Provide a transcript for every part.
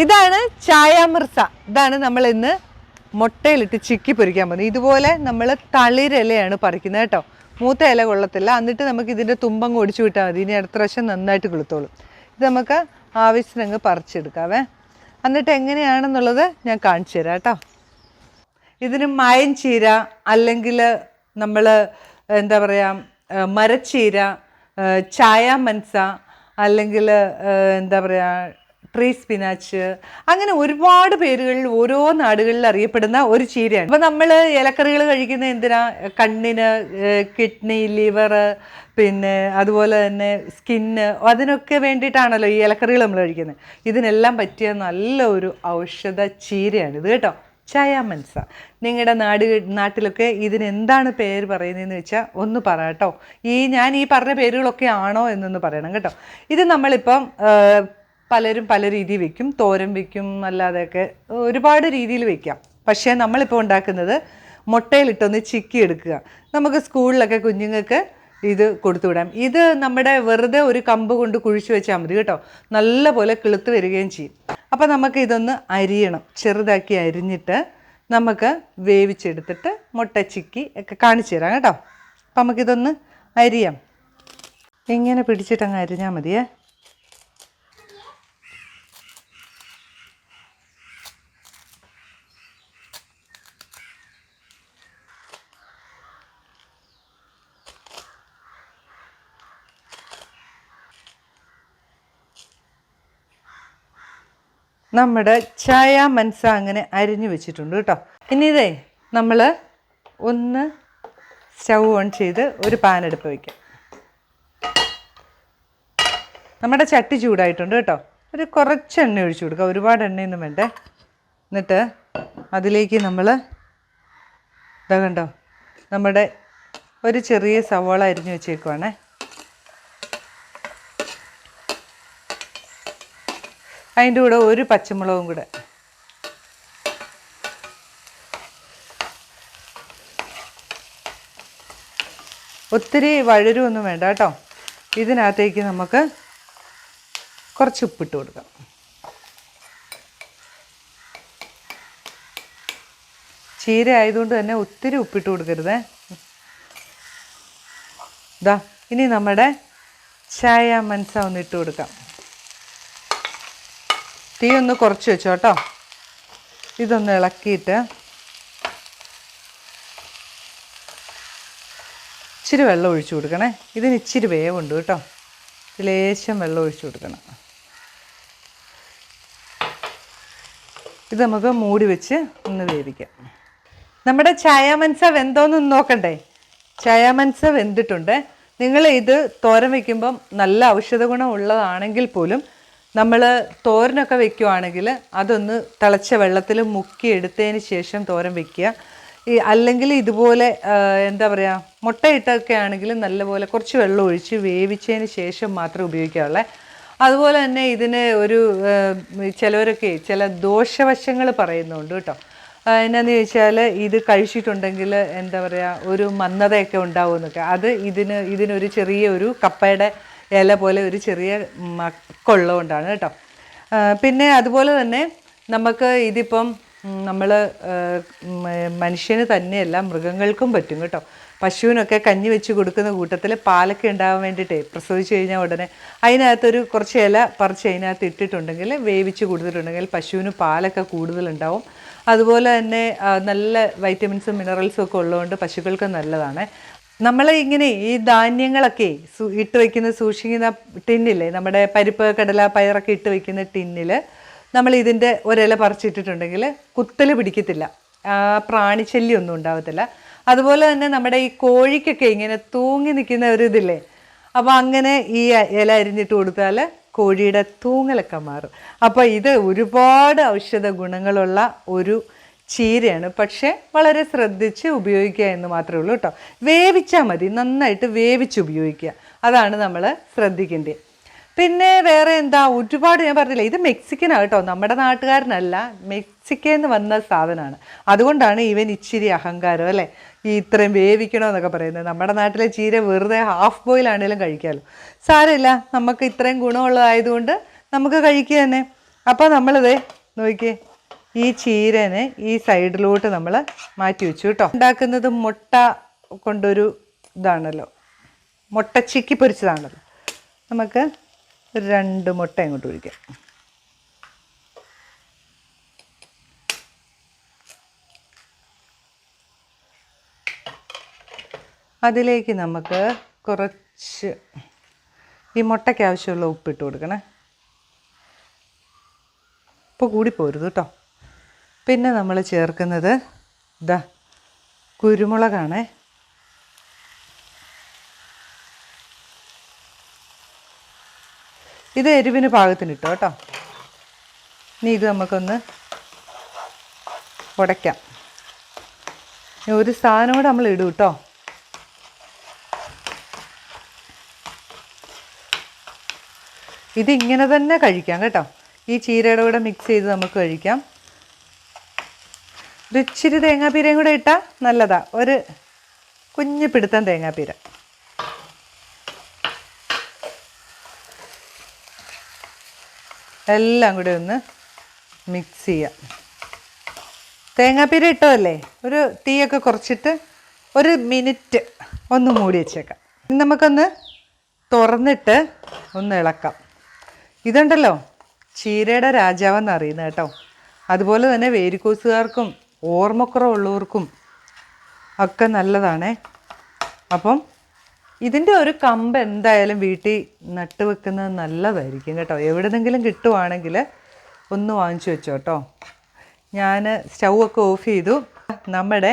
ഇതാണ് ചായാമിർസ ഇതാണ് നമ്മൾ ഇന്ന് മുട്ടയിലിട്ട് ചിക്കി പൊരിക്കാൻ പോകുന്നത്. ഇതുപോലെ നമ്മൾ തളിരിലയാണ് പറിക്കുന്നത് കേട്ടോ. മൂത്ത ഇല കൊള്ളത്തില്ല. എന്നിട്ട് നമുക്ക് ഇതിന്റെ തുമ്പം ഒടിച്ചു വിട്ടാൽ മതി. ഇനി അടുത്ത പ്രാവശ്യം നന്നായിട്ട് കിളുത്തോളും. ഇത് നമുക്ക് ആവശ്യത്തിനങ്ങ് പറിച്ചെടുക്കാവേ. എന്നിട്ട് എങ്ങനെയാണെന്നുള്ളത് ഞാൻ കാണിച്ചു തരാം കേട്ടോ. ഇതിന് മയൻചീര അല്ലെങ്കിൽ നമ്മൾ എന്താ പറയുക മരച്ചീര ചായ മൻസ അല്ലെങ്കിൽ എന്താ പറയുക ട്രീ സ്പിനാച്ച് അങ്ങനെ ഒരുപാട് പേരുകളിൽ ഓരോ നാടുകളിൽ അറിയപ്പെടുന്ന ഒരു ചീരയാണ്. അപ്പോൾ നമ്മൾ ഇലക്കറികൾ കഴിക്കുന്ന എന്തിനാ? കണ്ണിന് കിഡ്നി ലിവർ പിന്നെ അതുപോലെ തന്നെ സ്കിന്ന് അതിനൊക്കെ വേണ്ടിയിട്ടാണല്ലോ ഈ ഇലക്കറികൾ നമ്മൾ കഴിക്കുന്നത് ഇതിനെല്ലാം പറ്റിയ നല്ല ഒരു ഔഷധ ചീരയാണിത് കേട്ടോ. ചയാമൻസ. നിങ്ങളുടെ നാട് നാട്ടിലൊക്കെ ഇതിനെന്താണ് പേര് പറയുന്നതെന്ന് വെച്ചാൽ ഒന്ന് പറ കേട്ടോ. ഈ ഞാൻ ഈ പറഞ്ഞ പേരുകളൊക്കെ ആണോ എന്നൊന്ന് പറയണം കേട്ടോ. ഇത് നമ്മളിപ്പം പലരും പല രീതിയിൽ വെക്കും. തോരൻ വെക്കും അല്ലാതെയൊക്കെ ഒരുപാട് രീതിയിൽ വെക്കാം. പക്ഷേ നമ്മളിപ്പോൾ ഉണ്ടാക്കുന്നത് മുട്ടയിലിട്ടൊന്ന് ചിക്കി എടുക്കുക നമുക്ക് സ്കൂളിലൊക്കെ കുഞ്ഞുങ്ങൾക്ക് ഇത് കൊടുത്തുവിടാം. ഇത് നമ്മുടെ വെറുതെ ഒരു കമ്പ് കൊണ്ട് കുഴിച്ചു വെച്ചാൽ മതി കേട്ടോ. നല്ലപോലെ കിളുത്ത് വരികയും ചെയ്യും. അപ്പോൾ നമുക്ക് ഇതൊന്ന് അരിയണം. ചെറുതാക്കി അരിഞ്ഞിട്ട് നമുക്ക് വേവിച്ചെടുത്തിട്ട് മുട്ട ചിക്കി ഒക്കെ കാണിച്ചു തരാം കേട്ടോ. അപ്പം നമുക്കിതൊന്ന് അരിയാം. ഇങ്ങനെ പിടിച്ചിട്ടങ്ങ് അരിഞ്ഞാൽ മതിയേ. നമ്മുടെ ചായ മൻസ അങ്ങനെ അരിഞ്ഞു വെച്ചിട്ടുണ്ട് കേട്ടോ. ഇനി ഇതേ നമ്മൾ ഒന്ന് സ്റ്റൗ ഓൺ ചെയ്ത് ഒരു പാൻ എടുപ്പ് വയ്ക്കാം നമ്മുടെ ചട്ടി ചൂടായിട്ടുണ്ട് കേട്ടോ. ഒരു കുറച്ച് എണ്ണ ഒഴിച്ചു കൊടുക്കുക ഒരുപാട് എണ്ണയൊന്നും വേണ്ടേ. എന്നിട്ട് അതിലേക്ക് നമ്മൾ ഇതാ കണ്ടോ. നമ്മുടെ ഒരു ചെറിയ സവാള അരിഞ്ഞു വെച്ചേക്കുവാണേ. അതിന്റെ കൂടെ ഒരു പച്ചമുളകും കൂടെ. ഒത്തിരി വഴരുമൊന്നും വേണ്ട കേട്ടോ. ഇതിനകത്തേക്ക് നമുക്ക് കുറച്ച് ഉപ്പിട്ട് കൊടുക്കാം. ചീര ആയതുകൊണ്ട് തന്നെ ഒത്തിരി ഉപ്പിട്ട് കൊടുക്കരുത്. ഇതാ ഇനി നമ്മുടെ ചായ മൻസ ഒന്ന് ഇട്ട് കൊടുക്കാം. തീ ഒന്ന് കുറച്ച് വെച്ചോ കേട്ടോ. ഇതൊന്ന് ഇളക്കിയിട്ട് ഇച്ചിരി വെള്ളം ഒഴിച്ചു കൊടുക്കണേ. ഇതിന് ഇച്ചിരി വേവുണ്ട് കേട്ടോ. ലേശം വെള്ളം ഒഴിച്ചു കൊടുക്കണം. ഇത് നമുക്ക് മൂടി വെച്ച് ഒന്ന് വേവിക്കാം. നമ്മുടെ ചായാമൻസ വെന്തോന്നൊന്ന് നോക്കണ്ടേ? ചായാമൻസ വെന്തിട്ടുണ്ട്. നിങ്ങൾ ഇത് തോരൻ വയ്ക്കുമ്പം നല്ല ഔഷധ ഗുണം ഉള്ളതാണെങ്കിൽ പോലും നമ്മൾ തോരനൊക്കെ വെക്കുവാണെങ്കിൽ അതൊന്ന് തിളച്ച വെള്ളത്തിൽ മുക്കി എടുത്തതിന് ശേഷം തോരൻ വെക്കുക. ഈ അല്ലെങ്കിൽ ഇതുപോലെ എന്താ പറയുക മുട്ടയിട്ടൊക്കെ ആണെങ്കിൽ നല്ലപോലെ കുറച്ച് വെള്ളം ഒഴിച്ച് വേവിച്ചതിന് ശേഷം മാത്രം ഉപയോഗിക്കാവുള്ളേ. അതുപോലെ തന്നെ ഇതിന് ഒരു ചിലവരൊക്കെ ചില ദോഷവശങ്ങൾ പറയുന്നുണ്ട് കേട്ടോ. എന്നാന്ന് ചോദിച്ചാൽ ഇത് കഴിച്ചിട്ടുണ്ടെങ്കിൽ എന്താ പറയുക ഒരു മന്ദതയൊക്കെ ഉണ്ടാവുമെന്നൊക്കെ. അത് ഇതിന് ഇതിനൊരു ചെറിയ ഒരു കപ്പയുടെ ഇല പോലെ ഒരു ചെറിയ മക്കുള്ളതുകൊണ്ടാണ് കേട്ടോ. പിന്നെ അതുപോലെ തന്നെ നമുക്ക് ഇതിപ്പം നമ്മൾ മനുഷ്യന് തന്നെയല്ല മൃഗങ്ങൾക്കും പറ്റും കേട്ടോ. പശുവിനൊക്കെ കഞ്ഞി വെച്ച് കൊടുക്കുന്ന കൂട്ടത്തിൽ പാലൊക്കെ ഉണ്ടാകാൻ വേണ്ടിയിട്ടേ പ്രസവിച്ച് കഴിഞ്ഞാൽ ഉടനെ അതിനകത്തൊരു കുറച്ച് ഇല പറിച്ച് അതിനകത്ത് ഇട്ടിട്ടുണ്ടെങ്കിൽ വേവിച്ച് കൊടുത്തിട്ടുണ്ടെങ്കിൽ പശുവിന് പാലൊക്കെ കൂടുതലുണ്ടാവും. അതുപോലെ തന്നെ നല്ല വൈറ്റമിൻസും മിനറൽസും ഒക്കെ ഉള്ളതുകൊണ്ട് പശുക്കൾക്ക് നല്ലതാണ്. നമ്മൾ ഇങ്ങനെ ഈ ധാന്യങ്ങളൊക്കെ ഇട്ട് വെക്കുന്ന സൂക്ഷിക്കുന്ന ടിന്നില്ലേ നമ്മുടെ പരിപ്പ് കടല പയറൊക്കെ ഇട്ട് വെക്കുന്ന ടിന്നിൽ നമ്മൾ ഇതിന്റെ ഒരില പറിച്ചിട്ടിട്ടുണ്ടെങ്കിൽ കുത്തൽ പിടിക്കത്തില്ല. പ്രാണിശല്യം ഒന്നും ഉണ്ടാവത്തില്ല. അതുപോലെ തന്നെ നമ്മുടെ ഈ കോഴിക്കൊക്കെ ഇങ്ങനെ തൂങ്ങി നിൽക്കുന്ന ഒരു ഇതില്ലേ അപ്പോൾ അങ്ങനെ ഈ ഇല അരിഞ്ഞിട്ട് കൊടുത്താൽ കോഴിയുടെ തൂങ്ങലൊക്കെ മാറും. അപ്പോൾ ഇത് ഒരുപാട് ഔഷധ ഗുണങ്ങളുള്ള ഒരു ചീരയാണ്. പക്ഷേ വളരെ ശ്രദ്ധിച്ച് ഉപയോഗിക്കുക എന്ന് മാത്രമേ ഉള്ളൂ കേട്ടോ. വേവിച്ചാൽ മതി. നന്നായിട്ട് വേവിച്ച് ഉപയോഗിക്കുക. അതാണ് നമ്മൾ ശ്രദ്ധിക്കേണ്ടത്. പിന്നെ വേറെ എന്താ? ഒരുപാട് ഞാൻ പറഞ്ഞില്ല ഇത് മെക്സിക്കനാണ് കേട്ടോ. നമ്മുടെ നാട്ടുകാരനല്ല. മെക്സിക്കന്ന് വന്ന സാധനമാണ്. അതുകൊണ്ടാണ് ഇവൻ ഇച്ചിരി അഹങ്കാരം അല്ലേ? ഈ ഇത്രയും വേവിക്കണമെന്നൊക്കെ പറയുന്നത്. നമ്മുടെ നാട്ടിലെ ചീര വെറുതെ ഹാഫ് ബോയിൽ ആണെങ്കിലും കഴിക്കാമല്ലോ സാരമില്ല. നമുക്ക് ഇത്രയും ഗുണമുള്ളതായതുകൊണ്ട് നമുക്ക് കഴിക്കുക തന്നെ. അപ്പോൾ നമ്മളിത് നോക്കിയേ ഈ ചീരനെ ഈ സൈഡിലോട്ട് നമ്മൾ മാറ്റി വെച്ചു കേട്ടോ. ഉണ്ടാക്കുന്നത് മുട്ട കൊണ്ടൊരു ഇതാണല്ലോ. മുട്ട ചിക്കി പൊരിച്ചതാണല്ലോ. നമുക്ക് രണ്ട് മുട്ട ഇങ്ങോട്ട് ഒഴിക്കാം. അതിലേക്ക് നമുക്ക് കുറച്ച് ഈ മുട്ടയ്ക്ക് ആവശ്യമുള്ള ഉപ്പിട്ട് കൊടുക്കണേ. ഉപ്പ് കൂടി പോരുത് കേട്ടോ. പിന്നെ നമ്മൾ ചേർക്കുന്നത് ദ കുരുമുളകാണ്. ഇത് എരിവിന് പാകത്തിന് ഇട്ടോ കേട്ടോ. ഇനി ഇത് നമുക്കൊന്ന് ഉടയ്ക്കാം. ഒരു സാധനം കൂടെ നമ്മൾ ഇടും കേട്ടോ. ഇതിങ്ങനെ തന്നെ കഴിക്കാം കേട്ടോ. ഈ ചീരയുടെ കൂടെ മിക്സ് ചെയ്ത് നമുക്ക് കഴിക്കാം. ഒരു ഇച്ചിരി തേങ്ങാപ്പീരയും കൂടെ ഇട്ടാൽ നല്ലതാ. ഒരു കുഞ്ഞു പിടുത്തം തേങ്ങാപ്പീര. എല്ലാം കൂടി ഒന്ന് മിക്സ് ചെയ്യാം. തേങ്ങാപ്പീര ഇട്ടതല്ലേ? ഒരു തീയൊക്കെ കുറച്ചിട്ട് ഒരു മിനിറ്റ് ഒന്ന് മൂടി വെച്ചേക്കാം. ഇനി നമുക്കൊന്ന് തുറന്നിട്ട് ഒന്ന് ഇളക്കാം. ഇതുണ്ടല്ലോ ചീരയുടെ രാജാവെന്ന് അറിയുന്നത് കേട്ടോ. അതുപോലെ തന്നെ വേരിക്കോസുകാർക്കും ഓർമ്മക്കുറവുള്ളവർക്കും ഒക്കെ നല്ലതാണേ. അപ്പം ഇതിന്റെ ഒരു കമ്പ് എന്തായാലും വീട്ടിൽ നട്ട് വെക്കുന്നത് നല്ലതായിരിക്കും കേട്ടോ. എവിടെന്നെങ്കിലും കിട്ടുവാണെങ്കിൽ ഒന്ന് വാങ്ങിച്ചു വെച്ചോ കേട്ടോ. ഞാൻ സ്റ്റൗ ഒക്കെ ഓഫ് ചെയ്തു. നമ്മുടെ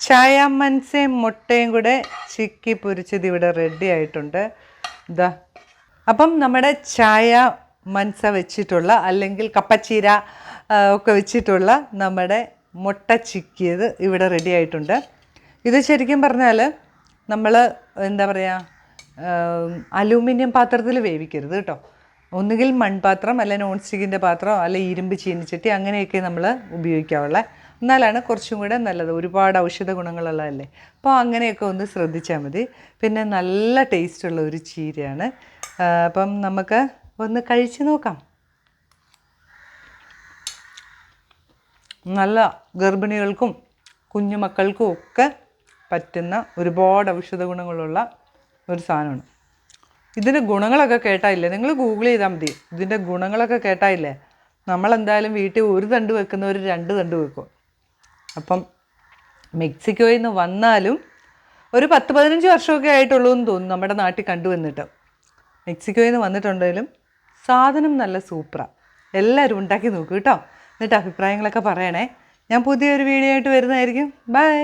ചായ മൻസയും മുട്ടയും കൂടെ ചിക്കി പൊരിച്ചത് ഇവിടെ റെഡി ആയിട്ടുണ്ട്. ഇതാ അപ്പം നമ്മുടെ ചായ മൻസ വെച്ചിട്ടുള്ള അല്ലെങ്കിൽ കപ്പച്ചീര ഒക്കെ വെച്ചിട്ടുള്ള നമ്മുടെ മുട്ട ചിക്കിയത് ഇവിടെ റെഡി ആയിട്ടുണ്ട്. ഇത് ശരിക്കും പറഞ്ഞാൽ നമ്മൾ എന്താ പറയുക അലൂമിനിയം പാത്രത്തിൽ വേവിക്കരുത് കേട്ടോ ഒന്നുകിൽ മൺപാത്രം അല്ലെ നോൺ സ്റ്റിക്കിന്റെ പാത്രം അല്ലെ ഇരുമ്പ് ചീനിച്ചട്ടി അങ്ങനെയൊക്കെ നമ്മൾ ഉപയോഗിക്കാവുള്ളത് എന്നാലാണ് കുറച്ചും കൂടെ നല്ലത്. ഒരുപാട് ഔഷധ ഗുണങ്ങളുള്ളതല്ലേ. അപ്പോൾ അങ്ങനെയൊക്കെ ഒന്ന് ശ്രദ്ധിച്ചാൽ മതി. പിന്നെ നല്ല ടേസ്റ്റുള്ള ഒരു ചീരയാണ്. അപ്പം നമുക്ക് ഒന്ന് കഴിച്ച് നോക്കാം. നല്ല ഗർഭിണികൾക്കും കുഞ്ഞുമക്കൾക്കും ഒക്കെ പറ്റുന്ന ഒരുപാട് ഔഷധ ഗുണങ്ങളുള്ള ഒരു സാധനമാണ്. ഇതിന്റെ ഗുണങ്ങളൊക്കെ കേട്ടായില്ലേ? നിങ്ങൾ ഗൂഗിൾ ചെയ്താൽ മതി. ഇതിന്റെ ഗുണങ്ങളൊക്കെ കേട്ടായില്ലേ? നമ്മളെന്തായാലും വീട്ടിൽ ഒരു തണ്ട് വെക്കുന്നവർ രണ്ട് തണ്ട് വെക്കും. അപ്പം മെക്സിക്കോയിൽ നിന്ന് വന്നാലും ഒരു പത്ത് പതിനഞ്ച് വർഷമൊക്കെ ആയിട്ടുള്ളൂ എന്ന് തോന്നുന്നു നമ്മുടെ നാട്ടിൽ കണ്ടുവന്നിട്ട്. മെക്സിക്കോയിൽ നിന്ന് വന്നിട്ടുണ്ടെങ്കിലും സാധനം നല്ല സൂപ്പറാണ് എല്ലാവരും ഉണ്ടാക്കി നോക്കൂ കേട്ടോ. എന്നിട്ട് അഭിപ്രായങ്ങളൊക്കെ പറയണേ. ഞാൻ പുതിയൊരു വീഡിയോ ആയിട്ട് വരുന്നതായിരിക്കും. ബൈ